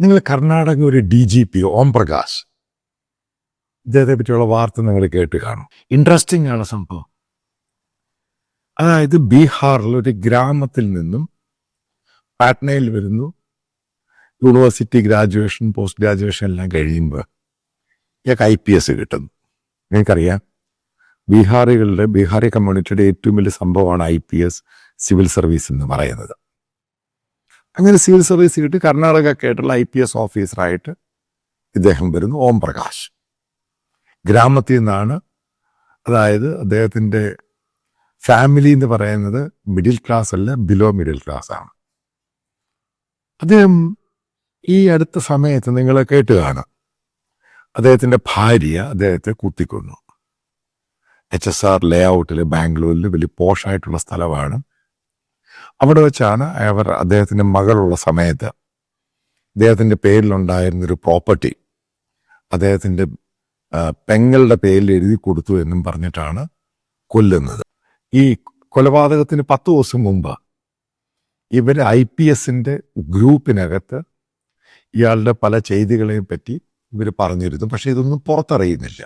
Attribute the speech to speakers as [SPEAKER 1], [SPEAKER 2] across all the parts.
[SPEAKER 1] നിങ്ങൾ കർണാടക ഒരു D G P Om Prakash. ഇദ്ദേഹത്തെ പറ്റിയുള്ള വാർത്ത നിങ്ങൾ കേട്ട് കാണും. ഇൻട്രസ്റ്റിംഗ് ആണ് സംഭവം. അതായത് ബീഹാറിൽ ഒരു ഗ്രാമത്തിൽ നിന്നും പാട്നയിൽ വരുന്നു. യൂണിവേഴ്സിറ്റി ഗ്രാജുവേഷൻ പോസ്റ്റ് ഗ്രാജുവേഷൻ എല്ലാം കഴിയുമ്പോൾ ഇയാൾക്ക് ഐ പി എസ് കിട്ടുന്നു. നിങ്ങൾക്കറിയാം ബീഹാറികളുടെ ബീഹാറി കമ്മ്യൂണിറ്റിയുടെ ഏറ്റവും വലിയ സംഭവമാണ് I P S civil service എന്ന് പറയുന്നത്. അങ്ങനെ സിവിൽ സർവീസ് കിട്ടി കർണാടക കേട്ടുള്ള ഐ പി എസ് ഓഫീസറായിട്ട് ഇദ്ദേഹം വരുന്നു ഓം പ്രകാശ്. ഗ്രാമത്തിൽ നിന്നാണ് അതായത് അദ്ദേഹത്തിന്റെ ഫാമിലി എന്ന് പറയുന്നത് മിഡിൽ ക്ലാസ് അല്ല ബിലോ മിഡിൽ ക്ലാസ് ആണ്. അദ്ദേഹം ഈ അടുത്ത സമയത്ത് നിങ്ങൾ കേട്ട് കാണാം. അദ്ദേഹത്തിന്റെ ഭാര്യ അദ്ദേഹത്തെ കുത്തിക്കൊന്നു. എച്ച് എസ് ആർ ലേ ഔട്ടിൽ ബാംഗ്ലൂരിൽ വലിയ പോഷായിട്ടുള്ള സ്ഥലമാണ്. അവിടെ വെച്ചാണ് അവർ അദ്ദേഹത്തിന്റെ മകളുള്ള സമയത്ത് അദ്ദേഹത്തിന്റെ പേരിലുണ്ടായിരുന്നൊരു പ്രോപ്പർട്ടി അദ്ദേഹത്തിന്റെ പെങ്ങളുടെ പേരിൽ എഴുതി കൊടുത്തു എന്നും പറഞ്ഞിട്ടാണ് കൊല്ലുന്നത്. ഈ കൊലപാതകത്തിന് പത്ത് ദിവസം മുമ്പ് ഇവർ ഐ പി എസിന്റെ ഗ്രൂപ്പിനകത്ത് ഇയാളുടെ പല ചെയ്തികളെയും പറ്റി ഇവർ പറഞ്ഞിരുന്നു. പക്ഷേ ഇതൊന്നും പുറത്തറിയുന്നില്ല.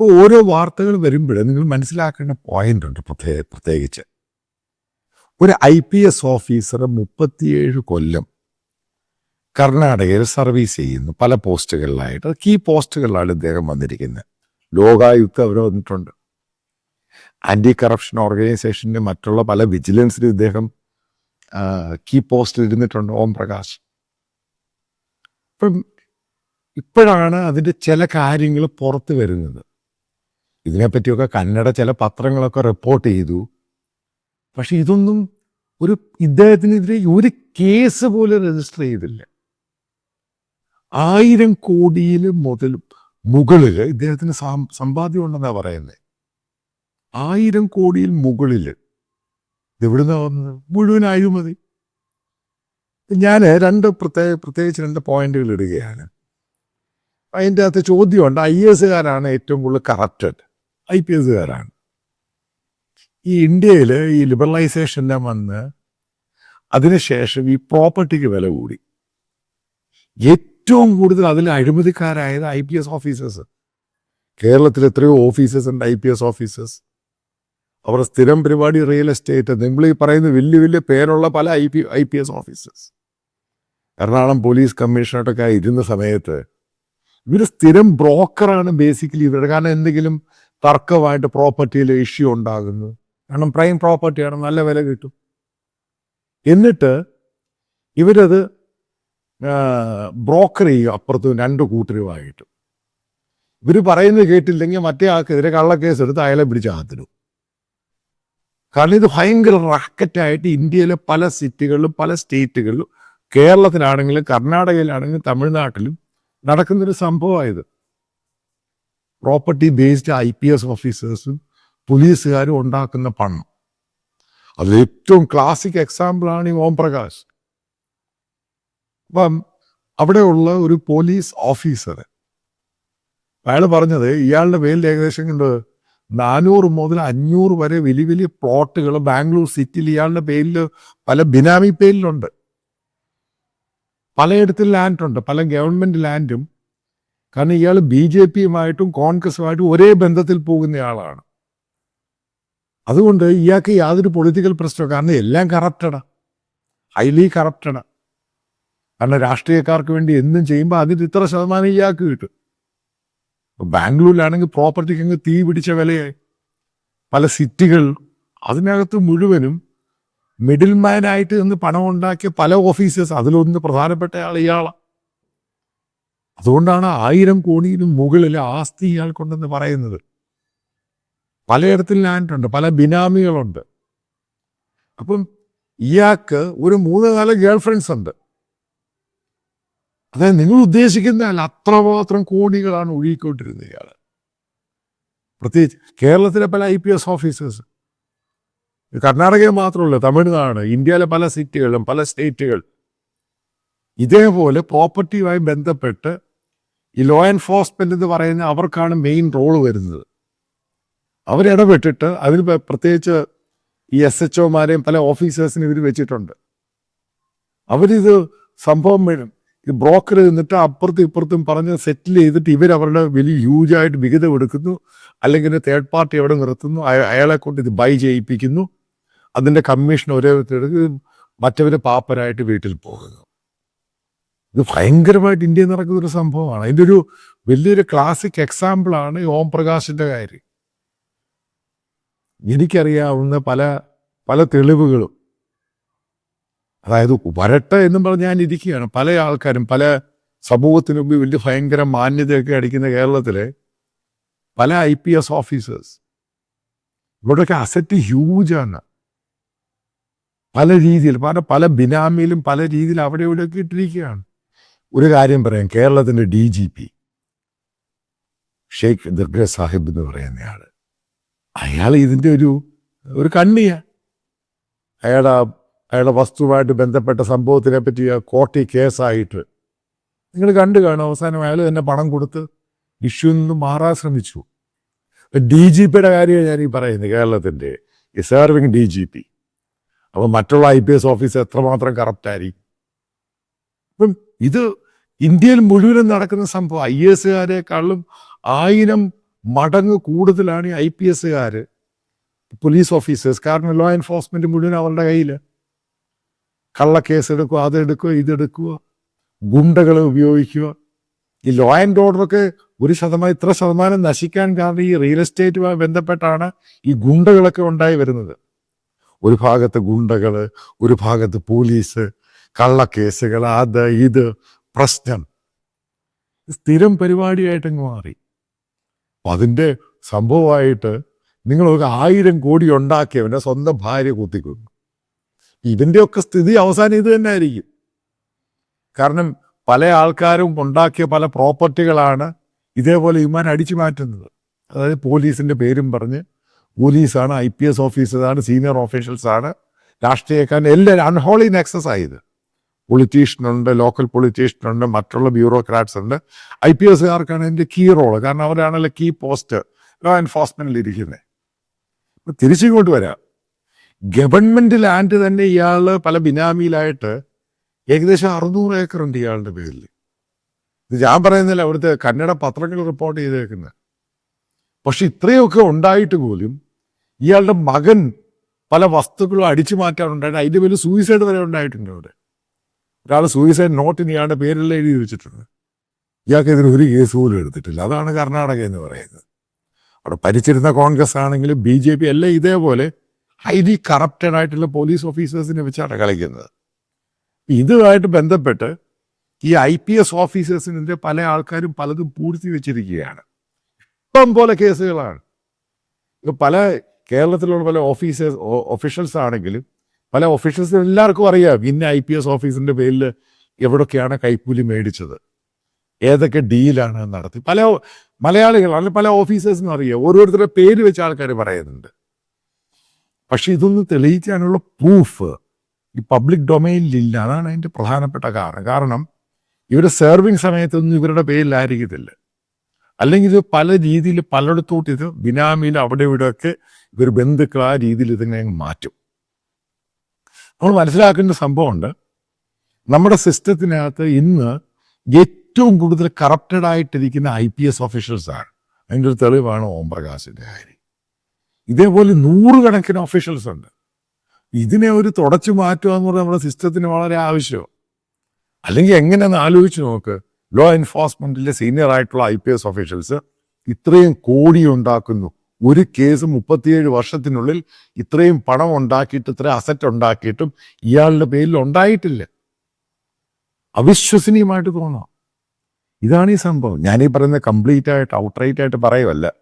[SPEAKER 1] ഓരോ വാർത്തകൾ വരുമ്പോഴും നിങ്ങൾ മനസ്സിലാക്കേണ്ട പോയിന്റ് ഉണ്ട് പ്രത്യേക പ്രത്യേകിച്ച്. ഒരു ഐ പി എസ് ഓഫീസർ മുപ്പത്തിയേഴ് കൊല്ലം കർണാടകയിൽ സർവീസ് ചെയ്യുന്നു. പല പോസ്റ്റുകളിലായിട്ട്. കീ പോസ്റ്റുകളിലാണ് ഇദ്ദേഹം വന്നിരിക്കുന്നത്. ലോകായുക്ത അവർ വന്നിട്ടുണ്ട്. ആന്റി കറപ്ഷൻ ഓർഗനൈസേഷന്റെ മറ്റുള്ള പല വിജിലൻസിലും ഇദ്ദേഹം കീ പോസ്റ്റിൽ ഇരുന്നിട്ടുണ്ട് ഓം പ്രകാശ്. ഇപ്പം ഇപ്പോഴാണ് അതിന്റെ ചില കാര്യങ്ങൾ പുറത്ത് വരുന്നത്. ഇതിനെപ്പറ്റിയൊക്കെ കന്നഡ ചില പത്രങ്ങളൊക്കെ റിപ്പോർട്ട് ചെയ്തു. പക്ഷെ ഇതൊന്നും ഒരു ഇദ്ദേഹത്തിനെതിരെ ഒരു കേസ് പോലും രജിസ്റ്റർ ചെയ്തില്ല. ആയിരം കോടിയിൽ മുതൽ മുകളിൽ ഇദ്ദേഹത്തിന് സമ്പാദ്യം ഉണ്ടെന്നാ പറയുന്നത് ആയിരം കോടിയിൽ മുകളിൽ ഇതെവിടുന്ന വന്നത്? മുഴുവൻ അഴിമതി ഞാൻ രണ്ട് പ്രത്യേക പ്രത്യേകിച്ച് രണ്ട് പോയിന്റുകൾ ഇടുകയാണ്. അതിന്റെ അകത്ത് ചോദ്യമുണ്ട്. ഐ എസുകാരാണ് ഏറ്റവും കൂടുതൽ കറപ്റ്റഡ് ഐ പി എസുകാരാണ് ഈ ഇന്ത്യയിൽ ഈ ലിബറലൈസേഷന്റെ വന്ന് അതിനുശേഷം ഈ പ്രോപ്പർട്ടിക്ക് വില കൂടി. ഏറ്റവും കൂടുതൽ അതിൽ അഴിമതിക്കാരായത് ഐ പി എസ് ഓഫീസേഴ്സ്. കേരളത്തിൽ എത്രയോ ഓഫീസേഴ്സ് ഉണ്ട് ഐ പി എസ് ഓഫീസേഴ്സ്. അവർ സ്ഥിരം പരിപാടി റിയൽ എസ്റ്റേറ്റ്. നിങ്ങൾ ഈ പറയുന്ന വലിയ വലിയ പേരുള്ള പല I P I P S officers. Ernakulam police കമ്മീഷണറൊക്കെ ഇരുന്ന സമയത്ത് ഇവർ സ്ഥിരം ബ്രോക്കറാണ് ബേസിക്കലി ഇവരുടെ. കാരണം എന്തെങ്കിലും തർക്കമായിട്ട് പ്രോപ്പർട്ടിയിൽ ഇഷ്യൂ ഉണ്ടാകുന്നു. കാരണം പ്രൈം പ്രോപ്പർട്ടിയാണ് നല്ല വില കിട്ടും. എന്നിട്ട് ഇവരത് ബ്രോക്കർ ചെയ്യുക അപ്പുറത്ത് രണ്ട് കൂട്ടരുമായിട്ട്. ഇവർ പറയുന്നത് കേട്ടില്ലെങ്കിൽ മറ്റേ ആൾക്കെതിരെ കള്ളക്കേസ് എടുത്ത് അയാളെ പിടിച്ച് അകത്തിടും. കാരണം ഇത് ഭയങ്കര റാക്കറ്റായിട്ട് ഇന്ത്യയിലെ പല സിറ്റികളിലും പല സ്റ്റേറ്റുകളിലും കേരളത്തിലാണെങ്കിലും കർണാടകയിലാണെങ്കിലും തമിഴ്നാട്ടിലും നടക്കുന്നൊരു സംഭവമായത് property based I P S ഓഫീസേഴ്സും പോലീസുകാരും ഉണ്ടാക്കുന്ന പണം. അതിൽ ഏറ്റവും ക്ലാസിക് എക്സാമ്പിളാണ് ഈ ഓംപ്രകാശ് അപ്പം അവിടെയുള്ള ഒരു പോലീസ് ഓഫീസർ അയാൾ പറഞ്ഞത് ഇയാളുടെ പേരിൽ ഏകദേശം കണ്ട്? നാനൂറ് മുതൽ അഞ്ഞൂറ് വരെ വലിയ വലിയ പ്ലോട്ടുകൾ ബാംഗ്ലൂർ സിറ്റിയിൽ ഇയാളുടെ പേരിൽ പല ബിനാമി പേരിലുണ്ട്. പലയിടത്തും ലാൻഡ് ഉണ്ട് പല ഗവൺമെന്റ് ലാൻഡും കാരണം ഇയാൾ ബി ജെ പിയുമായിട്ടും കോൺഗ്രസുമായിട്ടും ഒരേ ബന്ധത്തിൽ പോകുന്നയാളാണ് അതുകൊണ്ട് ഇയാൾക്ക് യാതൊരു പൊളിറ്റിക്കൽ പ്രശ്നവും കാരണം എല്ലാം കറപ്റ്റഡാ ഹൈലി കറപ്റ്റഡാ കാരണം രാഷ്ട്രീയക്കാർക്ക് വേണ്ടി എന്നും ചെയ്യുമ്പോൾ അതിന് ഇത്ര ശതമാനം ഇയാൾക്ക് കിട്ടും. ബാംഗ്ലൂരിലാണെങ്കിൽ പ്രോപ്പർട്ടിക്ക് അങ്ങ് തീ പിടിച്ച വിലയായി. പല സിറ്റികൾ അതിനകത്ത് മുഴുവനും മിഡിൽ മാനായിട്ട് നിന്ന് പണം ഉണ്ടാക്കിയ പല ഓഫീസേഴ്സ് അതിലൊന്ന് പ്രധാനപ്പെട്ട ആൾ ഇയാളാണ് അതുകൊണ്ടാണ് ആയിരം കോടിയിലും മുകളിൽ ആസ്തി ഇയാൾക്കുണ്ടെന്ന് പറയുന്നത്. പലയിടത്തും ലാൻഡുണ്ട് പല ബിനാമികളുണ്ട്. അപ്പം ഇയാൾക്ക് ഒരു മൂന്ന് നാല് ഗേൾ ഫ്രണ്ട്സ് ഉണ്ട്. അതായത് നിങ്ങൾ ഉദ്ദേശിക്കുന്ന അത്രമാത്രം കോടികളാണ് ഒഴുകിക്കൊണ്ടിരുന്നത് ഇയാൾ പ്രത്യേകിച്ച് കേരളത്തിലെ പല ഐ പി എസ് ഓഫീസേഴ്സ് കർണാടകയിൽ മാത്രമല്ല തമിഴ്നാട് ഇന്ത്യയിലെ പല സിറ്റികളും പല സ്റ്റേറ്റുകൾ ഇതേപോലെ പ്രോപ്പർട്ടിയുമായി ബന്ധപ്പെട്ട് ഈ ലോ എൻഫോഴ്സ്മെന്റ് എന്ന് പറയുന്ന അവർക്കാണ് മെയിൻ റോൾ വരുന്നത്. അവരിടപെട്ടിട്ട് അതിന് പ്രത്യേകിച്ച് ഈ എസ് എച്ച് ഒമാരെയും പല ഓഫീസേഴ്സിനും ഇവർ വെച്ചിട്ടുണ്ട്. അവരിത് സംഭവം വേണം ഇത് ബ്രോക്കർ നിന്നിട്ട് അപ്പുറത്തും ഇപ്പുറത്തും പറഞ്ഞ് സെറ്റിൽ ചെയ്തിട്ട് ഇവർ അവരുടെ വലിയ ഹ്യൂജായിട്ട് വിഹിതം എടുക്കുന്നു. അല്ലെങ്കിൽ തേർഡ് പാർട്ടി എവിടെ നിർത്തുന്നു. അയ- അയാളെ കൊണ്ട് ഇത് ബൈ ചെയ്യിപ്പിക്കുന്നു. അതിന്റെ കമ്മീഷൻ ഒരേ മറ്റവർ പാപ്പരായിട്ട് വീട്ടിൽ പോകുന്നു. ഇത് ഭയങ്കരമായിട്ട് ഇന്ത്യയിൽ നടക്കുന്ന ഒരു സംഭവമാണ്. അതിന്റെ ഒരു വലിയൊരു ക്ലാസിക് എക്സാമ്പിളാണ് ഈ ഓം പ്രകാശിന്റെ കാര്യം. എനിക്കറിയാവുന്ന പല പല തെളിവുകളും. അതായത് വരട്ടെ എന്നും പറഞ്ഞ് ഞാൻ ഇരിക്കുകയാണ്. പല ആൾക്കാരും പല സമൂഹത്തിന് മുമ്പ് വലിയ ഭയങ്കര മാന്യതയൊക്കെ അടിക്കുന്ന കേരളത്തിലെ പല ഐ പി എസ് ഓഫീസേഴ്സ് ഇവിടെയൊക്കെ അസറ്റ് ഹ്യൂജാണ് പല രീതിയിൽ പല പല ബിനാമിയിലും പല രീതിയിൽ അവിടെ ഇവിടെയൊക്കെ ഇട്ടിരിക്കുകയാണ്. ഒരു കാര്യം പറയാം കേരളത്തിന്റെ D G P Sheikh Darga Sahib എന്ന് പറയുന്നയാൾ അയാൾ ഇതിന്റെ ഒരു ഒരു കണ്ണിയ. അയാളുടെ അയാളുടെ വസ്തുവായിട്ട് ബന്ധപ്പെട്ട സംഭവത്തിനെ പറ്റി കോർട്ടി കേസായിട്ട്. നിങ്ങൾ കണ്ടു കാണും അവസാനം അയാൾ തന്നെ പണം കൊടുത്ത് ഇഷ്യൂ നിന്ന് മാറാൻ ശ്രമിച്ചു. ഡി ജി പിയുടെ കാര്യമാണ് ഞാൻ ഈ പറയുന്നത് കേരളത്തിന്റെ ഈ സെർവിങ് ഡി ജി പി. അപ്പം മറ്റുള്ള ഐ പി എസ് ഓഫീസർ എത്രമാത്രം കറപ്റ്റായിരിക്കും അപ്പം ഇത് ഇന്ത്യയിൽ മുഴുവനും നടക്കുന്ന സംഭവം. ഐ എസുകാരെക്കാളും ആയിരം മടങ്ങ് കൂടുതലാണ് ഈ ഐ പി എസ്സുകാർ പോലീസ് ഓഫീസേഴ്സ് കാരണം ലോ എൻഫോഴ്സ്മെന്റ് മുഴുവൻ അവരുടെ കയ്യിൽ കള്ളക്കേസ് എടുക്കുക അതെടുക്കുക ഇതെടുക്കുക ഗുണ്ടകളെ ഉപയോഗിക്കുക. ഈ ലോ ആൻഡ് ഓർഡറൊക്കെ ഒരു ശതമാനം ഇത്ര ശതമാനം നശിക്കാൻ കാരണം ഈ റിയൽ എസ്റ്റേറ്റുമായി ബന്ധപ്പെട്ടാണ് ഈ ഗുണ്ടകളൊക്കെ ഉണ്ടായി വരുന്നത്. ഒരു ഭാഗത്ത് ഗുണ്ടകൾ ഒരു ഭാഗത്ത് പോലീസ് കള്ളക്കേസുകൾ അത് ഇത് പ്രശ്നം. സ്ഥിരം പരിപാടിയായിട്ടങ്ങ് മാറി. അപ്പൊ അതിന്റെ സംഭവമായിട്ട് ഒരു ആയിരം കോടി ഉണ്ടാക്കിയവന്റെ സ്വന്തം ഭാര്യ കുത്തിക്കൊന്നു. ഇതിന്റെയൊക്കെ സ്ഥിതി അവസാനം ഇത് തന്നെ ആയിരിക്കും കാരണം പല ആൾക്കാരും ഉണ്ടാക്കിയ പല പ്രോപ്പർട്ടികളാണ് ഇതേപോലെ ഇമാൻ അടിച്ചു മാറ്റുന്നത്. അതായത് പോലീസിന്റെ പേരും പറഞ്ഞ് പോലീസാണ് ഐ പി എസ് ഓഫീസേഴ്സാണ് സീനിയർ ഓഫീഷ്യൽസാണ് രാഷ്ട്രീയക്കാരൻ എല്ലാവരും അൺഹോളി നെക്സസ് ആയത്. പൊളിറ്റീഷ്യനുണ്ട് ലോക്കൽ പൊളിറ്റീഷ്യനുണ്ട് മറ്റുള്ള ബ്യൂറോക്രാറ്റ്സ് ഉണ്ട്. ഐ പി എസ്സുകാർക്കാണ് ഇതിന്റെ കീ റോൾ കാരണം അവരാണല്ലോ കീ പോസ്റ്റ് ലോ എൻഫോഴ്സ്മെന്റിൽ ഇരിക്കുന്നത് അപ്പൊ തിരിച്ചിങ്ങോട്ട് വരാം. ഗവൺമെന്റ് ലാൻഡ് തന്നെ ഇയാൾ പല ബിനാമിയിലായിട്ട് ഏകദേശം അറുന്നൂറ് ഏക്കർ ഉണ്ട് ഇയാളുടെ പേരിൽ ഇത് ഞാൻ പറയുന്നില്ല അവിടുത്തെ കന്നഡ പത്രങ്ങൾ റിപ്പോർട്ട് ചെയ്തേക്കുന്നത് പക്ഷെ ഇത്രയൊക്കെ ഉണ്ടായിട്ട് പോലും ഇയാളുടെ മകൻ പല വസ്തുക്കളും അടിച്ചു മാറ്റാനുണ്ടായിട്ട് അതിന്റെ പേര് സൂയിസൈഡ് വരെ ഉണ്ടായിട്ടുണ്ട് അവിടെ. ഒരാൾ സൂയിസൈഡ് നോട്ടിന് ഇയാളുടെ പേരിൽ എഴുതി വെച്ചിട്ടുണ്ട്. ഇയാൾക്കെതിരെ ഒരു കേസ് പോലും എടുത്തിട്ടില്ല. അതാണ് കർണാടക എന്ന് പറയുന്നത്. അവിടെ ഭരിച്ചിരുന്ന കോൺഗ്രസ് ആണെങ്കിലും ബി ജെ പി എല്ലാം ഇതേപോലെ ഹൈലി കറപ്റ്റഡ് ആയിട്ടുള്ള പോലീസ് ഓഫീസേഴ്സിനെ വെച്ചാണ് കളിക്കുന്നത്. ഇതുമായിട്ട് ബന്ധപ്പെട്ട് ഈ ഐ പി എസ് ഓഫീസേഴ്സിനെതിരെ പല ആൾക്കാരും പലതും പൂഴ്ത്തി വെച്ചിരിക്കുകയാണ്. ഇപ്പം പോലെ കേസുകളാണ്. പല കേരളത്തിലുള്ള പല ഓഫീസേഴ്സ് ഒഫീഷ്യൽസ് ആണെങ്കിലും പല ഓഫീഷ്യൽസിനും എല്ലാവർക്കും അറിയാം. ഇന്ന ഐ പി എസ് ഓഫീസിന്റെ പേരിൽ എവിടൊക്കെയാണ് കൈക്കൂലി മേടിച്ചത്? ഏതൊക്കെ ഡീലാണ് നടത്തി? പല മലയാളികൾ അല്ലെങ്കിൽ പല ഓഫീസേഴ്സിനും അറിയാം. ഓരോരുത്തരുടെ പേര് വെച്ച് ആൾക്കാർ പറയുന്നുണ്ട്. പക്ഷെ ഇതൊന്ന് തെളിയിക്കാനുള്ള പ്രൂഫ് ഈ പബ്ലിക് ഡൊമൈനിലില്ല അതാണ് അതിന്റെ പ്രധാനപ്പെട്ട കാരണം. കാരണം ഇവരുടെ സെർവിങ് സമയത്തൊന്നും ഇവരുടെ പേരിലായിരിക്കത്തില്ല. അല്ലെങ്കിൽ ഇത് പല രീതിയിൽ പലയിടത്തോട്ട് ഇത് ബിനാമിയിൽ അവിടെ ഇവിടെയൊക്കെ ഇവർ ബന്ധുക്കൾ ആ രീതിയിൽ ഇതിനെ മാറ്റും. നമ്മൾ മനസ്സിലാക്കേണ്ട സംഭവമുണ്ട്. നമ്മുടെ സിസ്റ്റത്തിനകത്ത് ഇന്ന് ഏറ്റവും കൂടുതൽ കറപ്റ്റഡ് ആയിട്ടിരിക്കുന്ന ഐ പി എസ് ഓഫീഷ്യൽസാണ് അതിന്റെ ഒരു തെളിവാണ് ഓം പ്രകാശിന്റെ കാര്യം. ഇതേപോലെ നൂറുകണക്കിന് ഓഫീഷ്യൽസ് ഉണ്ട്. ഇതിനെ ഒരു തുടച്ചു മാറ്റുക എന്ന് പറഞ്ഞാൽ നമ്മുടെ സിസ്റ്റത്തിന് വളരെ ആവശ്യമാണ്. അല്ലെങ്കിൽ എങ്ങനെയെന്ന് ആലോചിച്ച് നോക്ക്. ലോ എൻഫോഴ്സ്മെന്റിലെ സീനിയർ ആയിട്ടുള്ള ഐ പി എസ് ഓഫീഷ്യൽസ് ഇത്രയും കോടി ഉണ്ടാക്കുന്നു. ഒരു കേസ് മുപ്പത്തിയേഴ് വർഷത്തിനുള്ളിൽ ഇത്രയും പണം ഉണ്ടാക്കിയിട്ട് ഇത്ര അസറ്റ് ഉണ്ടാക്കിയിട്ടും ഇയാളുടെ പേരിൽ ഉണ്ടായിട്ടില്ല. അവിശ്വസനീയമായിട്ട് തോന്നാം. ഇതാണ് ഈ സംഭവം. ഞാനീ പറയുന്നത് കംപ്ലീറ്റ് ആയിട്ട് ഔട്ട്റൈറ്റ് ആയിട്ട് പറയുമല്ല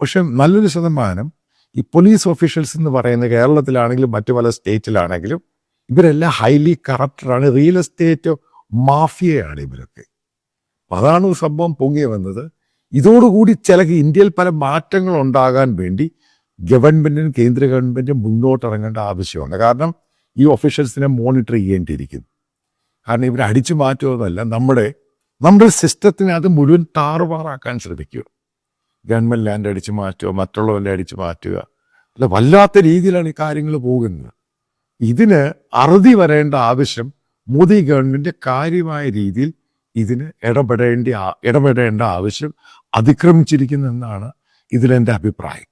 [SPEAKER 1] പക്ഷെ നല്ലൊരു ശതമാനം ഈ പോലീസ് ഓഫീഷ്യൽസ് എന്ന് പറയുന്ന കേരളത്തിലാണെങ്കിലും മറ്റു പല സ്റ്റേറ്റിലാണെങ്കിലും ഇവരെല്ലാം ഹൈലി കറപ്റ്റഡ് ആണ്. റിയൽ എസ്റ്റേറ്റ് മാഫിയയാണ് ഇവരൊക്കെ. അതാണ് സംഭവം പൊങ്ങി വന്നത്. ഇതോടുകൂടി ചില ഇന്ത്യയിൽ പല മാറ്റങ്ങൾ ഉണ്ടാകാൻ വേണ്ടി ഗവൺമെന്റിനും കേന്ദ്ര ഗവൺമെന്റും മുന്നോട്ടിറങ്ങേണ്ട ആവശ്യമാണ് കാരണം ഈ ഒഫീഷ്യൽസിനെ മോണിറ്റർ ചെയ്യേണ്ടിയിരിക്കുന്നു. കാരണം ഇവരെ അടിച്ചു മാറ്റുന്നതല്ല നമ്മുടെ നമ്മുടെ സിസ്റ്റത്തിനെ അത് മുഴുവൻ താറുമാറാക്കാൻ ശ്രമിക്കുക. ഗവൺമെന്റ് ലാൻഡ് അടിച്ചു മാറ്റുക മറ്റുള്ളവരുടെ അടിച്ചു മാറ്റുക. അല്ല വല്ലാത്ത രീതിയിലാണ് ഈ കാര്യങ്ങൾ പോകുന്നത്. ഇതിന് അറുതി വരേണ്ട ആവശ്യം മോദി ഗവൺമെന്റ് കാര്യമായ രീതിയിൽ ഇതിന് ഇടപെടേണ്ട ഇടപെടേണ്ട ആവശ്യം അതിക്രമിച്ചിരിക്കുന്നെന്നാണ് ഇതിലെന്റെ അഭിപ്രായം.